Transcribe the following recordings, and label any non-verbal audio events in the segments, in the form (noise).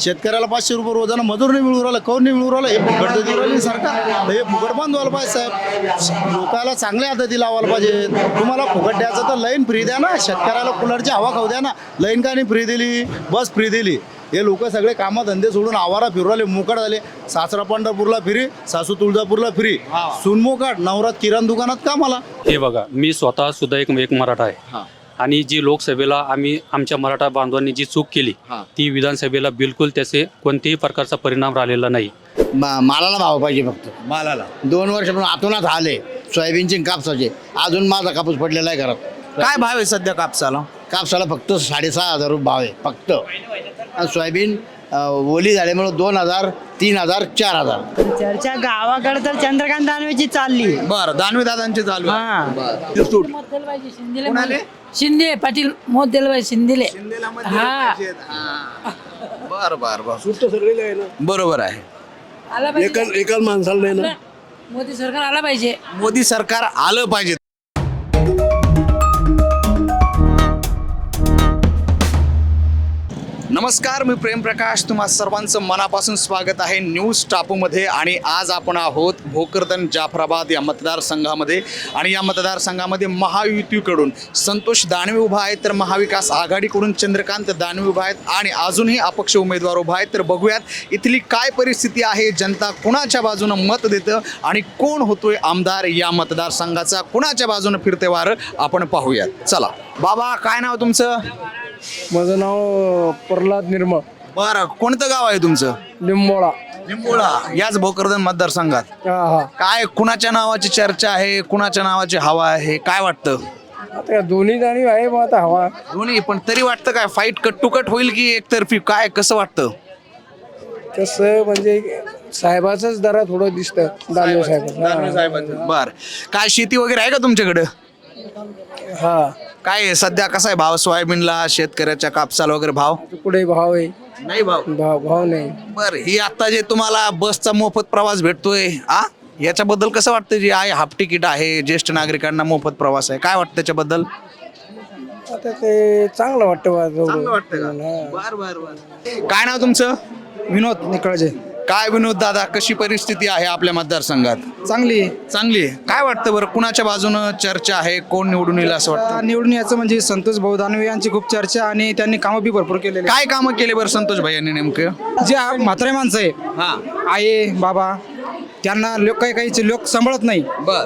शेतकऱ्याला पाचशे रुपये रोजानं मजूर नाही मिळू राहिलं कौन नाही मिळू राहिलं हे फुकट तर देऊ राहिली सरकार. तर हे फुकट बंद व्हायला पाहिजे साहेब. लोकाला चांगल्या आदती लावायला पाहिजे. तुम्हाला फुकट द्यायचं तर लाईन फ्री द्या ना. शेतकऱ्याला कूलरची हवा खाऊ द्या ना. लाईन का नाही फ्री दिली? बस फ्री दिली. हे लोक सगळे कामं धंदे सोडून आवारा फिरू राहिले मोकाट झाले. सासरा पंढरपूरला फ्री सासू तुळजापूरला फ्री. सुन मोकाट नवरात किराण दुकानात का मला हे बघा मी स्वतः सुद्धा एक एक मराठा आहे. आणि जी लोकसभेला आम्ही आमच्या मराठा बांधवांनी जी चूक केली हा. ती विधानसभेला बिलकुल त्याचे कोणत्याही प्रकारचा परिणाम राहिलेला नाही. मा- मालाला भाव पाहिजे फक्त. मालाला. दोन वर्षापासून आतूनच आले. सोयाबीनचे आणि कापसाचे अजून माझा कापूस पडलेला आहे घरात. काय भाव आहे सध्या कापसाला? कापसाला फक्त साडेसहा हजार रुपये भाव आहे फक्त. आणि सोयाबीन अं, ओली झाल्यामुळे दोन हजार तीन हजार चार हजार. चर्चा गावाकडे तर चंद्रकांत दानवेची चालली. बरं दानवे दादांचे चालू आहे. हा. बरं. सूट. आले? शिंदे पाटील मोत दिलबाई शिंदेले हा. बर बर बर. बरोबर आहे. आला पाहिजे. एकाच माणसाला नाही ना. मोदी सरकार आला पाहिजे. मोदी सरकार आलं पाहिजे. नमस्कार मी प्रेम प्रकाश. तुम्हा सर्वांचं मनापासून स्वागत आहे न्यूज टापूमध्ये. आणि आज आपण आहोत भोकरदन जाफराबाद या मतदारसंघामध्ये. आणि या मतदारसंघामध्ये महायुतीकडून संतोष दानवे उभा आहे तर महाविकास आघाडीकडून चंद्रकांत दानवे उभा आहेत. आणि अजूनही अपक्ष उमेदवार उभा आहेत. तर बघूयात इथली काय परिस्थिती आहे? जनता कुणाच्या बाजूनं मत देतं? आणि कोण होतोय आमदार या मतदारसंघाचा? कुणाच्या बाजूनं फिरते वारं? आपण पाहूयात. चला. बाबा काय नाव तुमचं? माझं नाव प्रल्हाद निर्मळ. बरं कोणतं गाव आहे तुमचं? लिंबोळा. निंबोळा याच भोकरदन मतदारसंघात. हा हा. काय कुणाच्या नावाची चर्चा आहे? कुणाच्या नावाची हवा आहे? काय वाटतं? आता दोन्ही जाणीव आहे मग आता हवा. दोन्ही पण तरी वाटतं काय फाईट कट टू कट होईल की एकतर्फी? काय कसं वाटतं? तसं म्हणजे साहेबाचंच जरा थोडं दिसतं दानवे साहेब बर. काय शेती वगैरे आहे का तुमच्याकडं? हा. काय आहे? सध्या कसा आहे भाव? सोयाबीनला शेतकऱ्याच्या कापसाला वगैरे भाव? पुढे भाव आहे? नाही भाव. भाव भाव नाही. बर ही आता जे तुम्हाला बसचा मोफत प्रवास भेटतोय आ? याच्याबद्दल कसं वाटतं? जे आहे हाफ तिकीट आहे ज्येष्ठ नागरिकांना मोफत प्रवास आहे. काय वाटतं त्याच्याबद्दल? आता ते चांगलं वाटतं बा चांगलं वाटतं का? हा. बर बर बर. काय नाव तुमचं? विनोद निकळजे. काय विनोद दादा कशी परिस्थिती आहे आपल्या मतदारसंघात? चांगली आहे. चांगली आहे. काय वाटतं बरं कुणाच्या बाजूनं चर्चा आहे कोण निवडून येईल असं वाटतं? आता निवडून याचं म्हणजे संतोष भाऊ दानवे यांची खूप चर्चा आणि त्यांनी कामं बी भरपूर केलेले काय कामं केले बरं संतोष भाई यांनी नेमकं? जे म्हातारे माणसं आहे हा. आई बाबा त्यांना लोक काही काहीचे लोक सांभाळत नाही. बर.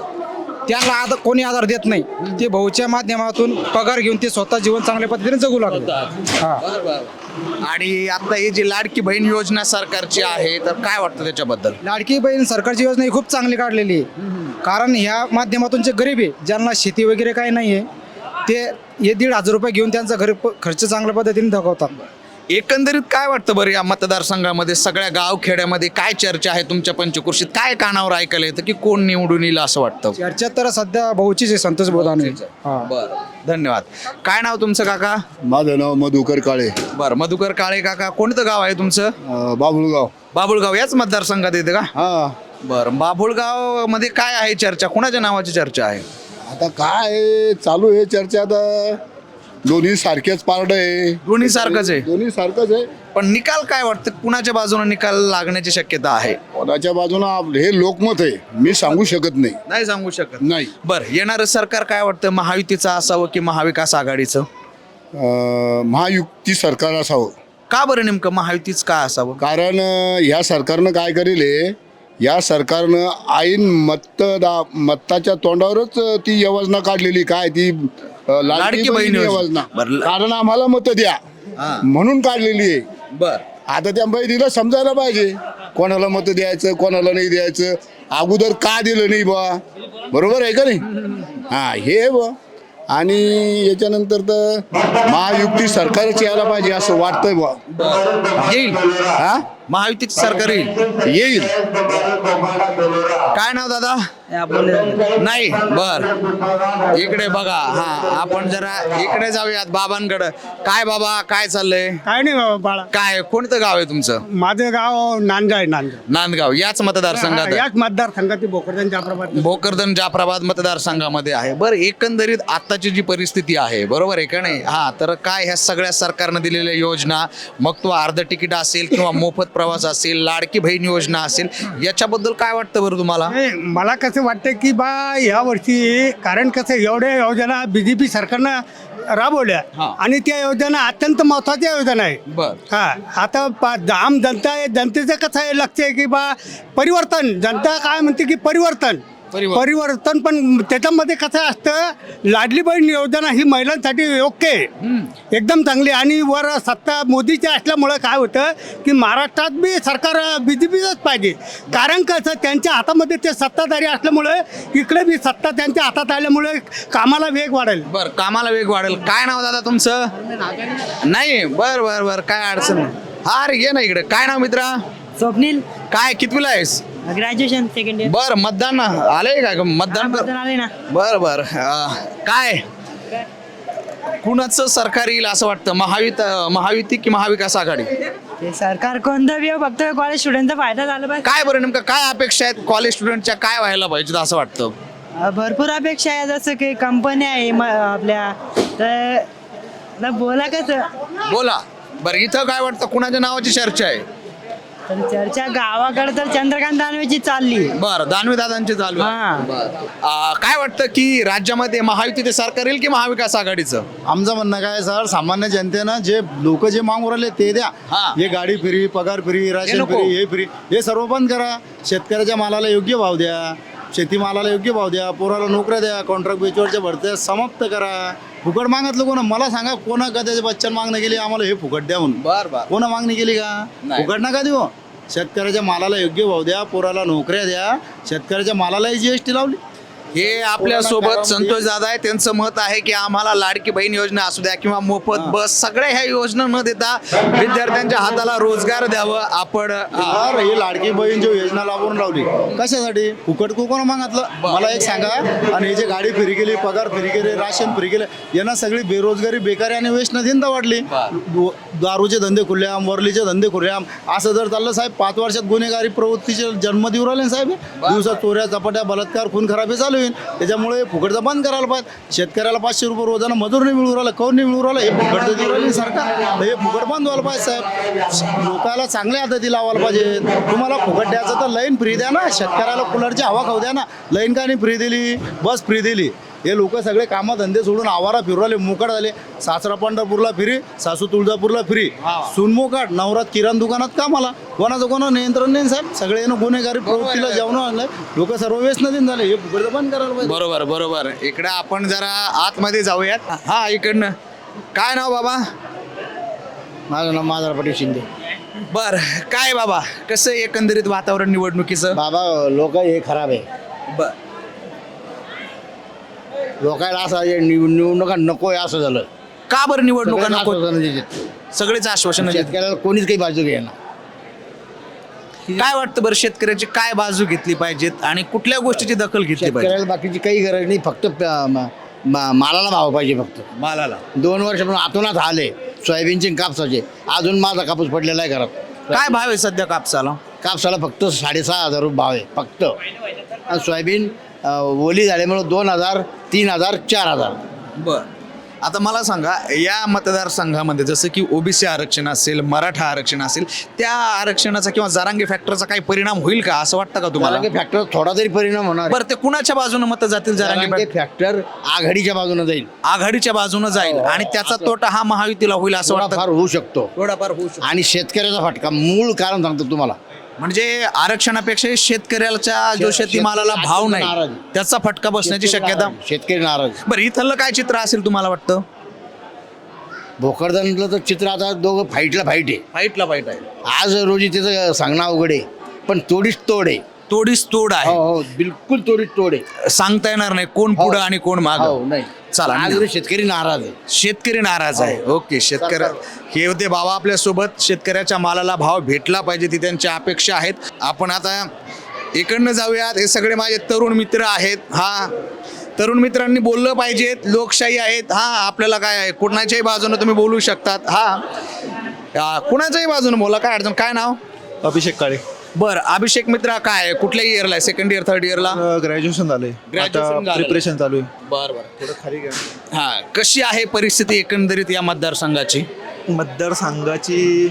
त्यांना आधार कोणी आधार देत नाही. ते भाऊच्या माध्यमातून पगार घेऊन ते स्वतः जीवन चांगल्या पद्धतीने जगू लागले. हा. आणि आता ही जी लाडकी बहीण योजना सरकारची आहे तर काय वाटतं त्याच्याबद्दल? लाडकी बहीण सरकारची योजना ही खूप चांगली काढलेली आहे. कारण ह्या माध्यमातून जे गरीब आहे ज्यांना शेती वगैरे काही नाही आहे ते हे दीड हजार रुपये घेऊन त्यांचा घर खर्च चांगल्या पद्धतीने दाखवतात एकंदरीत काय वाटतं बरं या मतदारसंघामध्ये सगळ्या गाव खेड्यामध्ये काय चर्चा आहे तुमच्या पंचकृषीत काय कानावर ऐकायला येतं की कोण निवडून येईल असं वाटतं? चर्चा तर सध्या भाऊचीच आहे संतोष हा. बरं. धन्यवाद. काय नाव तुमचं काका? माझं नाव मधुकर काळे. बरं मधुकर काळे काका. कोणतं गाव आहे तुमचं? अं, बाबुळगाव बाबुळगाव याच मतदारसंघात येते का? हा. बरं बाबुळगावमध्ये काय आहे चर्चा? कुणाच्या नावाची चर्चा आहे? आता काय चालू आहे चर्चा आता? दोन्ही सारखेच पारड आहे. दोन्ही सारखंच आहे? दोन्ही सारखंच आहे. पण निकाल काय वाटतं? कुणाच्या बाजूने निकाल लागण्याची शक्यता आहे? कोणाच्या बाजूनं आप- हे लोकमत आहे. मी सांगू शकत नाही. नाही सांगू शकत. नाही. बरं येणारं सरकार काय वाटतं? महायुतीचं असावं की महाविकास आघाडीचं? अं, महायुक्ती सरकार असावं. का बरं नेमकं महायुतीच का असावं? कारण अं, ह्या सरकारनं काय करेल आहे, या सरकारनं आईन मतदा मताच्या तोंडावरच ती योजना काढलेली. काय ती लाडकी बहीण योजना. कारण आम्हाला मत द्या. म्हणून काढलेली आहे. बर. आता त्या बहिणीला समजायला पाहिजे. कोणाला मत द्यायचं कोणाला नाही द्यायचं. अगोदर का दिलं नाही बा बरोबर आहे का नाही? हा हे बा आणि याच्यानंतर तर महायुक्ती सरकारच यायला पाहिजे असं वाटतंय बा येईल हा? महायुतीचं सरकार येईल. येईल काय नाव दादा? नाही बर. इकडे बघा हा आपण जरा इकडे जाऊयात बाबांकडे. काय बाबा काय चाललंय? काय नाही बाबा बाळा. काय कोणतं गाव आहे तुमचं? माझं गाव नांदगाव आहे नांदगाव. नांदगाव याच मतदारसंघात आहे. याच मतदारसंघात भोकरदन जाफराबाद भोकरदन जाफराबाद मतदारसंघामध्ये आहे. बरं एकंदरीत आता आताची जी परिस्थिती आहे बरोबर आहे का नाही? हा तर काय ह्या सगळ्या सरकारनं दिलेल्या योजना? मग तो अर्ध तिकीट असेल किंवा मोफत प्रवास असेल लाडकी बहीण योजना असेल याच्याबद्दल काय वाटतं बरं तुम्हाला? नाही, मला कसं वाटतं की बा या वर्षी कारण कसं एवढ्या योजना बी जे पी सरकारनं राबवल्या. हा. आणि त्या योजना अत्यंत महत्त्वाच्या योजना आहे बर. हा आता पा- आम जनता आहे जनतेचं कसं आहे लक्ष आहे की बा परिवर्तन. जनता काय म्हणते की परिवर्तन. परिवर्तन. पण त्याच्यामध्ये कसं असतं लाडली बहीण योजना ही महिलांसाठी योग्य आहे. एकदम चांगली. आणि वर सत्ता मोदीची असल्यामुळं काय होतं की महाराष्ट्रात बी सरकार बी जे पीचंच पाहिजे. कारण कसं त्यांच्या हातामध्ये ते सत्ताधारी असल्यामुळं इकडे बी सत्ता त्यांच्या हातात आल्यामुळे कामाला वेग वाढेल. बर कामाला वेग वाढेल. काय नाव दादा तुमचं? नाही बर बर बर काय अडचण नाही. हा अरे ये ना इकडे. काय नाव मित्रा? स्वप्नील. काय कितवीला आहेस? ग्रॅज्युएशन सेकंड इयर बर मतदान आलंय का? मतदान आले ना. बर बर. अं, काय? कुणाचं सरकार येईल असं वाटतं? महावित महायुती की महाविकास आघाडी? ते सरकार कोणतं बी हो, फक्त कॉलेज स्टुडंटचा फायदा झाला पाहिजे. काय बरं नेमकं? काय अपेक्षा आहेत कॉलेज स्टुडंटच्या काय व्हायला पाहिजे असं वाटतं? अ, भरपूर अपेक्षा आहे जसं की कंपन्या आहे म- आपल्या. तर बोला कसं? बोला. बरं इथं काय वाटतं? कुणाच्या नावाची चर्चा आहे? तर चर्चा गावाकडे तर चंद्रकांत दानवेची चालली. बरं दानवे दादांची चालू आहे. हा. बरं. अं, काय वाटतं की राज्यामध्ये महायुतीचे सरकार येईल की महाविकास आघाडीचं? आमचं म्हणणं काय सर? सामान्य जनतेनं जे लोक जे मागून राहिले ते द्या. हा. हे गाडी फ्री पगार फ्री राशन नको. फ्री हे फ्री. हे सर्व बंद करा. शेतकऱ्याच्या मालाला योग्य भाव द्या. शेतीमालाला योग्य भाव द्या. पोराला नोकऱ्या द्या. कॉन्ट्रॅक्ट बेचवरच्या भरत्या समाप्त करा. फुकट मागतलं कोणा? मला सांगा कोणा का त्याच्या बच्चन मागणं केली? आम्हाला हे फुकट द्या म्हणून. बर बर. कोणा मागणी केली का? नाही. फुकट नका देऊ. शेतकऱ्याच्या मालाला योग्य भाव द्या पोराला नोकऱ्या द्या. शेतकऱ्याच्या मालालाही जीएसटी लावली. हे आपल्यासोबत संतोष दादा आहे. त्यांचं मत आहे की आम्हाला लाडकी बहीण योजना असू द्या किंवा मोफत बस सगळ्या ह्या योजना न देता विद्यार्थ्यांच्या हाताला रोजगार द्यावं आपण ही लाडकी बहीण जो योजना लावून लावली कशासाठी? फुकट कोण मागितलं? मला एक सांगा आणि हे जे गाडी फ्री केली पगार फ्री केली राशन फ्री केले यांना सगळी बेरोजगारी बेकारी आणि वेचना धिंदा वाढली दारूचे धंदे खुल्याम वरलीचे धंदे खुल्याम असं जर चाललं साहेब पाच वर्षात गुन्हेगारी प्रवृत्तीचे जन्म देऊ राहिले साहेब. दिवसात चोऱ्या चपाट्या बलात्कार खून खराबी चालू होईल. त्याच्यामुळे फुकटचं बंद करायला पाहिजे. शेतकऱ्याला पाचशे रुपये रोजानं मजूर नाही मिळू राहिलं कौन नाही मिळू राहिलं हे फुकटचं देऊ राहिले सरकार. तर हे फुकट बंद व्हायला पाहिजे साहेब. लोकाला चांगल्या पद्धती लावायला पाहिजे. तुम्हाला फुकट द्यायचं तर लाईन फ्री द्या ना. शेतकऱ्याला कुलरची हवा खाऊ द्या ना. लाईन का नाही फ्री दिली बस फ्री दिली. हे लोक सगळे कामं धंदे सोडून आवारा फिरू राहिले मोकाट झाले. सासरा पंढरपूरला फ्री सासू तुळजापूरला फ्री. सून मोकाट नवरात किराण दुकानात कामाला. कोणाचं कोणा नियंत्रण नाही साहेब. सगळे गुन्हेगारी प्रवृत्तीला जेवण आणलं लोक सर्व व्यसन दिन झाले. हे फुकट बंद करायला पाहिजे. बरोबर बरोबर. इकडं आपण जरा आतमध्ये जाऊयात. हा इकडनं. काय नाव बाबा? माझं नाव माझा पाटील शिंदे. बर काय बाबा? कसं एकंदरीत वातावरण निवडणुकीचं? बाबा लोक हे खराब आहे. बर लोकांना असं निव- निवडणुका नको आहे असं झालं. का बरं निवडणुका सगळ्यांना नको आश्वासनं देतात. सगळेच आश्वासन शेतकऱ्याला कोणीच काही बाजू घेणार काय वाटतं बरं शेतकऱ्याची काय बाजू घेतली पाहिजेत आणि कुठल्या गोष्टीची दखल घेतली पाहिजे शेतकऱ्याला बाकीची काही गरज नाही फक्त प- म- म- मालाला भाव पाहिजे फक्त. मालाला. दोन वर्षापासून आतूनच आले सोयाबीनचे आणि कापसाचे. अजून माझा कापूस पडलेला आहे घरात. काय भाव आहे सध्या कापसाला? कापसाला फक्त साडेसहा हजार रुपये भाव आहे फक्त. आणि सोयाबीन ओली झाल्यामुळे दोन हजार तीन हजार चार हजार. बर. आता मला सांगा या मतदारसंघामध्ये जसं की ओबीसी आरक्षण असेल मराठा आरक्षण असेल त्या आरक्षणाचा किंवा जारांगे फॅक्टरचा काही परिणाम होईल का? असं वाटतं का तुम्हाला? फॅक्टर थोडा तरी परिणाम होणार. बरं ते कुणाच्या बाजूने मतं जातील जारांगे फॅक्टर? फॅक्टर आघाडीच्या बाजूने जाईल. आघाडीच्या बाजूनं जाईल. आणि त्याचा तोटा हा महायुतीला होईल असं वाटतं? होऊ शकतो. थोडाफार होऊ शकतो. आणि शेतकऱ्याचा फटका मूळ कारण सांगतो तुम्हाला. म्हणजे आरक्षणापेक्षा शेतकऱ्याच्या जो शेतीमालाला भाव नाही नाराज. त्याचा फटका बसण्याची शक्यता? शेतकरी नाराज. बरं इथलं काय चित्र असेल तुम्हाला वाटतं? भोकरदनलं तर चित्र आता दोघं फाईटला फाईट आहे. फाईटला फाईट आहे. आज रोजी त्याचं सांगणं अवघड आहे पण तोडीच तोड आहे. तोडीस तोड हो आहे. हो बिलकुल तोडीच तोड आहे. सांगता येणार नाही कोण पुढं आणि कोण माग. हो नाही. चला आज शेतकरी नाराज आहे. शेतकरी नाराज आहे. ओके शेतकरी हे होते बाबा आपल्यासोबत शेतकऱ्याच्या मालाला भाव भेटला पाहिजे ती त्यांच्या अपेक्षा आहेत. आपण आता इकडनं जाऊयात. हे सगळे माझे तरुण मित्र आहेत. हा तरुण मित्रांनी बोललं पाहिजेत लोकशाही आहेत. हा आपल्याला काय आहे? कुणाच्याही बाजूने तुम्ही बोलू शकतात. हा. आ, कुणाच्याही बाजूने बोला. काय अडचण? काय नाव? अभिषेक काळे. बरं अभिषेक मित्रा काय कुठल्या इयरला आहे? सेकंड इयर थर्ड इयरला ग्रॅज्युएशन झालंय. Graduation आता. प्रिपरेशन चालू आहे. बरं बरं. थोडं खाली घ्या. हा कशी आहे परिस्थिती एकंदरीत या मतदारसंघाची? मतदारसंघाची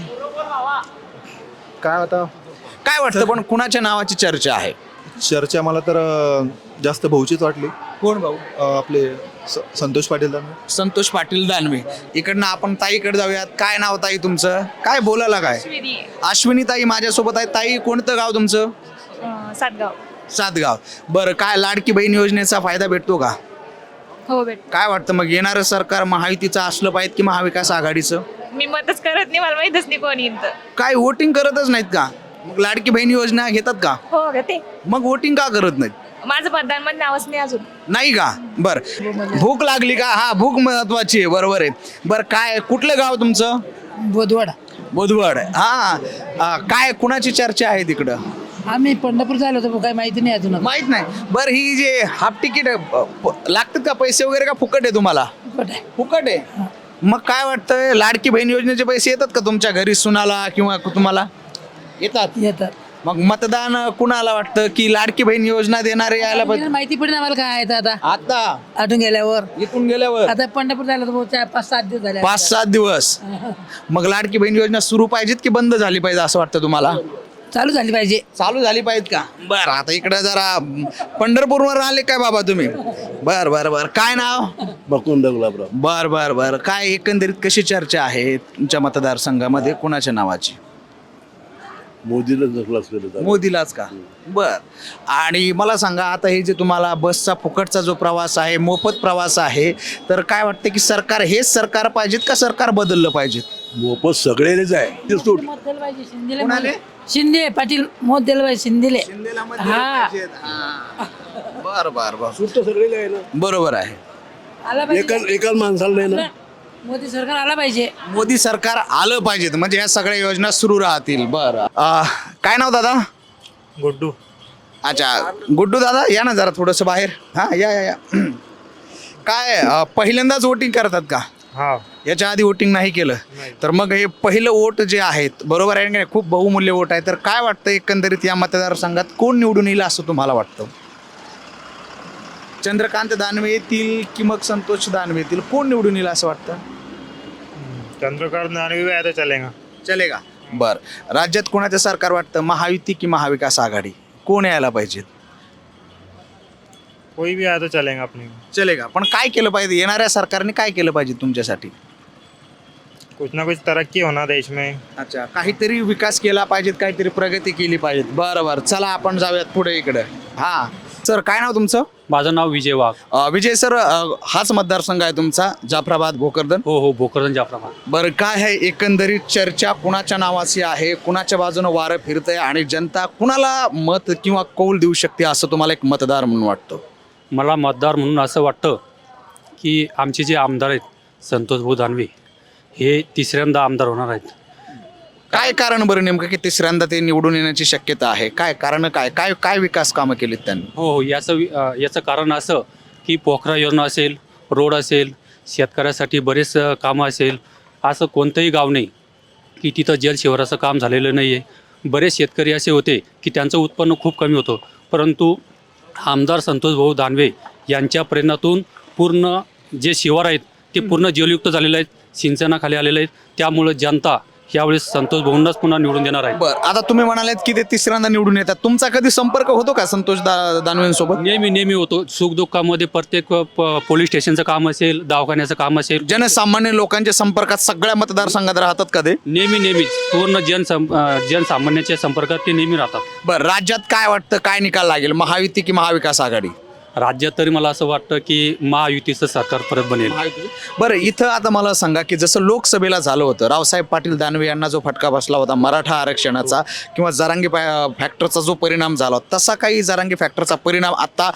काय आता? काय वाटतं पण कुणाच्या नावाची चर्चा आहे? चर्चा मला तर जास्त भाऊचीच वाटली. कोण भाऊ? आपले स- संतोष पाटील दानवे. संतोष पाटील दानवे. इकडनं आपण ताईकडे जाऊयात. काय नाव ताई तुमचं? काय बोलायला काय? अश्विनी. ताई माझ्यासोबत आहे ताई कोणतं गाव तुमचं? सातगाव. सातगाव. बरं काय लाडकी बहीण योजनेचा फायदा भेटतो का? हो भेट काय वाटतं मग? येणारं सरकार महायुतीचं असलं पाहिजे की महाविकास आघाडीचं? मी मतच करत नाही. मला माहितच नाही कोणी काय वोटिंग करतच नाहीत का? मग लाडकी बहीण योजना घेतात का? हो ग ते मग वोटिंग का करत नाहीत? माझं मतदान नावच नाही अजून. नाही का? बर. भूक लागली का? हा भूक महत्वाची आहे बरोबर आहे. बर काय कुठलं गाव तुमचं? बोधवाड. बोधवड. हा आ, काय कुणाची चर्चा आहे तिकडं? आम्ही पंढरपूर झालो होतो काही माहिती नाही अजून. माहीत नाही. बर ही जे हाफ तिकीट लागतात का पैसे वगैरे का फुकट आहे तुम्हाला? फुकट आहे. मग काय वाटतं लाडकी बहीण योजनेचे पैसे येतात का तुमच्या घरी सुनाला किंवा तुम्हाला? येतात? येतात. मग मतदान कुणाला वाटतं की लाडकी बहीण योजना देणारे यायला पाहिजे? माहिती पडेल आम्हाला काय आहे आता. आता? आठून गेल्यावर. इथून गेल्यावर? आता पंढरपूर झालं होतं चार पाच सात दिवस झाले पाच सात दिवस. (laughs) मग लाडकी बहीण योजना सुरू पाहिजेत की बंद झाली पाहिजे असं वाटतं तुम्हाला? चालू झाली पाहिजे. चालू झाली पाहिजेत का? बर आता इकडे जरा पंढरपूरवर आले काय बाबा तुम्ही? बर बर बर. काय नाव? बकुंद गुलाबराव. बर बर बर. काय एकंदरीत कशी चर्चा आहे तुमच्या मतदारसंघामध्ये? कुणाच्या नावाची? मोदीला केलं मोदीलाच का? बर. आणि मला सांगा आता हे जे तुम्हाला बसचा फुकटचा जो प्रवास आहे मोफत प्रवास आहे तर काय वाटतं की सरकार हेच सरकार पाहिजेत का सरकार बदललं पाहिजे मोफत सगळेच आहे. ते शिंदेले कोणाले? शिंदे पाटील पाहिजे शिंदेले. हा. बर बर बर. आहे ना. बरोबर आहे. आला पाहिजे. एका एकाच माणसाला नाही ना. मोदी सरकार आला पाहिजे. मोदी सरकार आलं पाहिजे म्हणजे ह्या सगळ्या योजना सुरू राहतील. बर. काय नाव दादा? गुड्डू. अच्छा. गुड्डू दादा या ना जरा थोडंसं बाहेर. हा या या या. काय अं, पहिल्यांदाच वोटिंग करतात का? हा. याच्या आधी वोटिंग नाही केलं. तर मग हे पहिलं वोट जे आहेत बरोबर आहे की नाही? खूप बहुमूल्य वोट आहे. तर काय वाटतं एकंदरीत या मतदारसंघात? कोण निवडून येईल असं तुम्हाला वाटतं? चंद्रकांत दानवे येतील की मग संतोष दानवे येतील? कोण निवडून येईल असं वाटतं? चंद्रकांत नानवी भी आया तो चलेगा. चलेगा. बर. राज्यात कोणाचं सरकार वाटतं? महायुती की महाविकास आघाडी? कोण यायला पाहिजे कोई भी आया तो चलेगा अपने. चलेगा. पण काय केलं पाहिजे? येणाऱ्या सरकारने काय केलं पाहिजे तुमच्यासाठी? कुछ ना कुछ तरक्की होना देश में. अच्छा. काहीतरी विकास केला पाहिजेत काहीतरी प्रगती केली पाहिजेत. बरं बरं. चला आपण जाऊयात पुढे इकडे. हा. सर काय नाव तुमचं? माझं नाव विजय वाघ. अ, विजय सर अ, हाच मतदारसंघ आहे तुमचा जाफराबाद भोकरदन? हो हो भोकरदन जाफराबाद. बरं काय आहे? एकंदरीत चर्चा कुणाच्या नावाची आहे? कुणाच्या बाजूनं वारं फिरतंय आणि जनता कुणाला मत किंवा कौल देऊ शकते असं तुम्हाला एक मतदार म्हणून वाटतं? मला मतदार म्हणून असं वाटतं की आमचे जे आमदार आहेत संतोष भाऊ दानवे हे तिसऱ्यांदा आमदार होणार आहेत. काय कारण बरं नेमकं की तिसऱ्यांदा ते निवडून येण्याची शक्यता आहे? काय कारण काय? काय काय विकास कामं केलीत त्यांनी? हो हो. याचं वि- अ, याचं कारण असं की पोखरा योजना असेल रोड असेल शेतकऱ्यासाठी बरेच अ, कामं असेल असं कोणतंही गाव नाही की तिथं जलशिवाराचं काम झालेलं नाही आहे बरेच शेतकरी असे होते की त्यांचं उत्पन्न खूप कमी होतं. परंतु आमदार संतोष भाऊ दानवे यांच्या प्रेरणातून पूर्ण जे शिवार आहेत ते पूर्ण जलयुक्त झालेले आहेत सिंचनाखाली आलेले आहेत. त्यामुळं जनता यावेळेस संतोष भाऊंनाच पुन्हा निवडून देणार आहे. बरं आता तुम्ही म्हणालेत की ते तिसऱ्यांदा निवडून येतात. तुमचा कधी संपर्क होतो का संतोष दा दानवेंसोबत? नेहमी नेहमी होतो. सुखदुःखामध्ये प्रत्येक प- पोलीस स्टेशनचं काम असेल दवाखान्याचं काम असेल. जनसामान्य लोकांच्या संपर्कात सगळ्या मतदारसंघात राहतात का ते? नेहमी नेहमी. पूर्ण जन जनसामान्याच्या संपर्कात ते नेहमी राहतात. बरं राज्यात काय वाटतं काय निकाल लागेल? महायुती की महाविकास आघाडी? राज्यात तरी मला असं वाटतं की महायुतीचं सरकार परत बनेल. बरं इथं आता मला सांगा की जसं लोकसभेला झालं होतं रावसाहेब पाटील दानवे यांना जो फटका बसला होता मराठा आरक्षणाचा किंवा जरांगी फॅक्टरचा जो परिणाम झाला होता, तसा काही जरांगी फॅक्टरचा परिणाम आता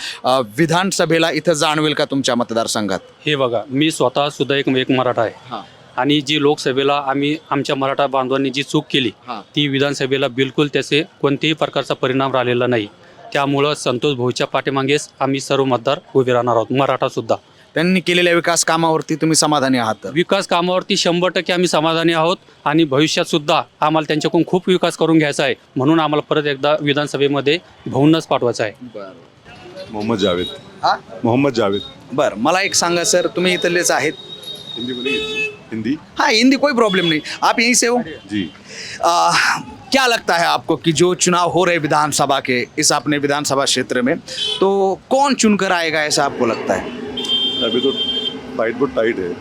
विधानसभेला इथं जाणवेल का तुमच्या मतदारसंघात? हे बघा मी स्वतः सुद्धा एक एक मराठा आहे. आणि जी लोकसभेला आम्ही आमच्या मराठा बांधवांनी जी चूक केली. ती विधानसभेला बिलकुल त्याचे कोणत्याही प्रकारचा परिणाम राहिलेला नाही. त्यामुळं संतोष भाऊच्या पाठीमागेच आम्ही सर्व मतदार उभे राहणार आहोत. मराठा सुद्धा. त्यांनी केलेल्या विकास कामावरती तुम्ही समाधानी आहात विकास कामावरती शंभर टक्के आम्ही समाधानी आहोत आणि भविष्यात सुद्धा आम्हाला त्यांच्याकडून खूप विकास करून घ्यायचा आहे. म्हणून आम्हाला परत एकदा विधानसभेमध्ये भाऊंनाच पाठवायचं आहे. मोहम्मद जावेद. हा? मोहम्मद जावेद. बरं मला एक सांगा सर तुम्ही इथलेच आहेत. हिंदी बोलिए हिंदी? हाँ हिंदी कोई प्रॉब्लम नहीं। आप यहीं से हो? जी। आ, क्या लगता है आपको कि जो चुनाव हो रहे विधानसभा के इस अपने विधानसभा क्षेत्र में तो कौन चुनकर आएगा ऐसा आपको लगता है? अभी तो फाइट बहुत टाइट है।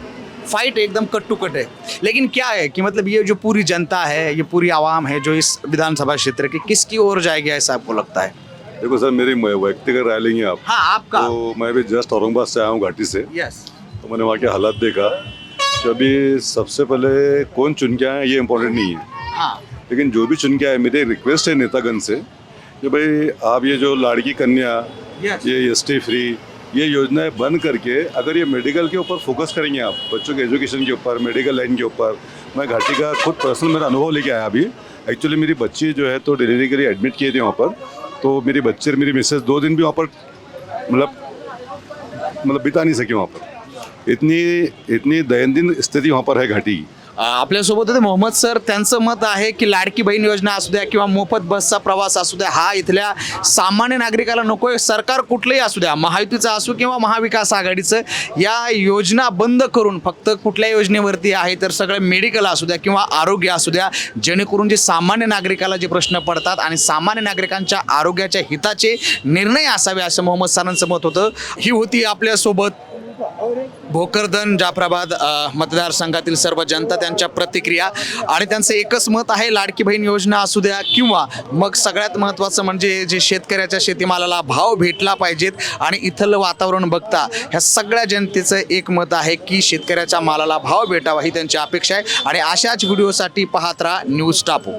फाइट एकदम कट टू कट है। लेकिन क्या है कि मतलब ये जो पूरी जनता है ये पूरी आवाम है जो इस विधानसभा क्षेत्र की किसकी ओर जाएगी ऐसा आपको लगता है? देखो सर मेरी व्यक्तिगत राय लेंगे आप। हाँ आपका। तो मैं भी जस्ट औरंगाबाद से आया हूँ घाटी से। यस तो मैंने वहाँ के हालात देखा कि अभी सबसे पहले कौन चुन के आए ये इम्पोर्टेंट नहीं है। हाँ। लेकिन जो भी चुन के आए मेरी रिक्वेस्ट है नेतागण से कि भाई आप ये जो लाड़की कन्या Yes. ये एसटी फ्री ये योजनाएँ बंद करके अगर ये मेडिकल के ऊपर फोकस करेंगे आप बच्चों के एजुकेशन के ऊपर मेडिकल लाइन के ऊपर मैं घाटी का खुद पर्सनल मेरा अनुभव लेके आया अभी। एक्चुअली मेरी बच्ची जो है तो डिलीवरी के लिए एडमिट किए थे वहाँ पर। तो मेरी बच्चे और मेरी मिसेज दो दिन भी वहाँ पर मतलब मतलब बिता नहीं सके वहाँ पर। इतनी इतनी दैनंदिन स्थिति वहाँ पर है घाटी। की आपल्यासोबत होते मोहम्मद सर. त्यांचं मत आहे की लाडकी बहीण योजना असू द्या किंवा मोफत बसचा प्रवास असू द्या हा इथल्या सामान्य नागरिकाला नकोय सरकार कुठलंही असू द्या महायुतीचं असू किंवा महाविकास आघाडीचं या योजना बंद करून फक्त कुठल्या योजनेवरती आहे तर सगळं मेडिकल असू द्या किंवा आरोग्य असू द्या जेणेकरून जे सामान्य नागरिकाला जे प्रश्न पडतात आणि सामान्य नागरिकांच्या आरोग्याच्या हिताचे निर्णय असावे असं मोहम्मद सरांचं मत होतं. ही होती आपल्यासोबत. भोकरदन जाफराबाद मतदारसंघातील सर्व जनता त्यांच्या प्रतिक्रिया आणि त्यांचं एकच मत आहे लाडकी बहीण योजना असू द्या किंवा मग सगळ्यात महत्त्वाचं म्हणजे जे शेतकऱ्याच्या शेतीमालाला भाव भेटला पाहिजेत आणि इथलं वातावरण बघता ह्या सगळ्या जनतेचं एक मत आहे की शेतकऱ्याच्या मालाला भाव भेटावा ही त्यांची अपेक्षा आहे. आणि अशाच व्हिडिओसाठी पाहत राहा न्यूज टापू.